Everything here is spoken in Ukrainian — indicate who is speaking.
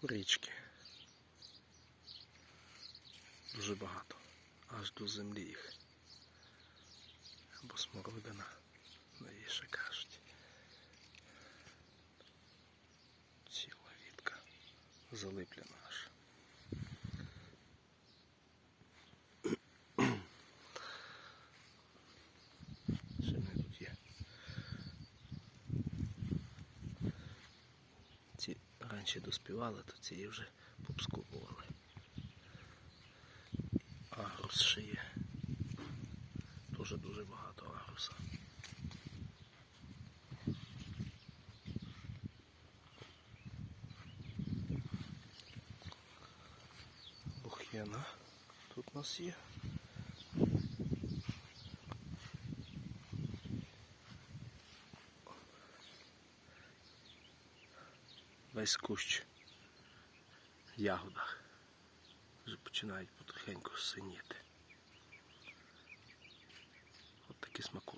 Speaker 1: Порічки. Дуже багато. Аж до землі їх. Або смородина. На її ще кажуть. Ціла вітка. Залиплена аж. Ще в мене тут є. Ці раніше доспівали, то ці вже попскубували. Агрус ще є. Дуже дуже багато агруса. Лух'яна тут у нас є. Весь кущ ягода. Вже починають потихеньку синіти. От такі смаку.